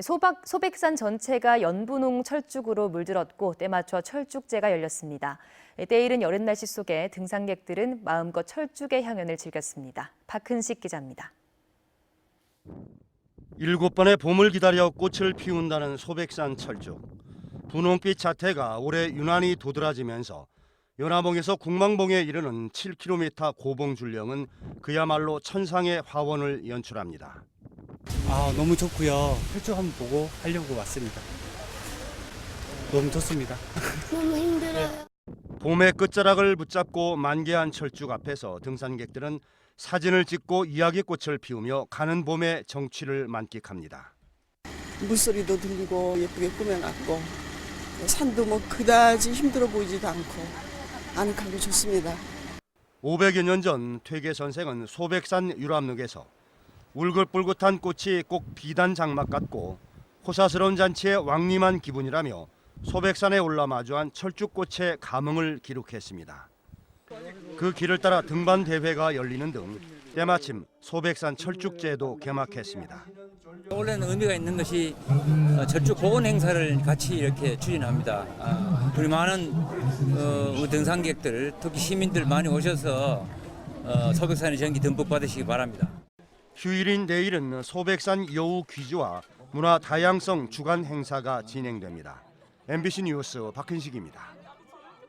소박, 소백산 전체가 연분홍 철쭉으로 물들었고 때맞춰 철쭉제가 열렸습니다. 때이른 여름 날씨 속에 등산객들은 마음껏 철쭉의 향연을 즐겼습니다. 박은식 기자입니다. 일곱 번의 봄을 기다려 꽃을 피운다는 소백산 철쭉. 분홍빛 자태가 올해 유난히 도드라지면서 연화봉에서 국망봉에 이르는 7km 고봉 줄령은 그야말로 천상의 화원을 연출합니다. 아 너무 좋고요. 펼쳐 한번 보고 하려고 왔습니다. 너무 좋습니다. 너무 힘들어요. 봄의 끝자락을 붙잡고 만개한 철쭉 앞에서 등산객들은 사진을 찍고 이야기꽃을 피우며 가는 봄의 정취를 만끽합니다. 물소리도 들리고 예쁘게 꾸며놨고 산도 뭐 그다지 힘들어 보이지도 않고 아늑하고 좋습니다. 500여 년 전 퇴계 선생은 소백산 유람록에서 울긋불긋한 꽃이 꼭 비단 장막 같고 호사스러운 잔치의 왕림한 기분이라며 소백산에 올라 마주한 철쭉꽃의 감흥을 기록했습니다. 그 길을 따라 등반 대회가 열리는 등 때마침 소백산 철쭉제도 개막했습니다. 원래는 의미가 있는 것이 어, 절쭉 보건 행사를 같이 이렇게 추진합니다. 아, 우리 많은 어, 등산객들, 특히 시민들 많이 오셔서 어, 소백산의 전기 듬뿍 받으시기 바랍니다. 휴일인 내일은 소백산 여우 귀주와 문화 다양성 주간 행사가 진행됩니다. MBC 뉴스 박근식입니다.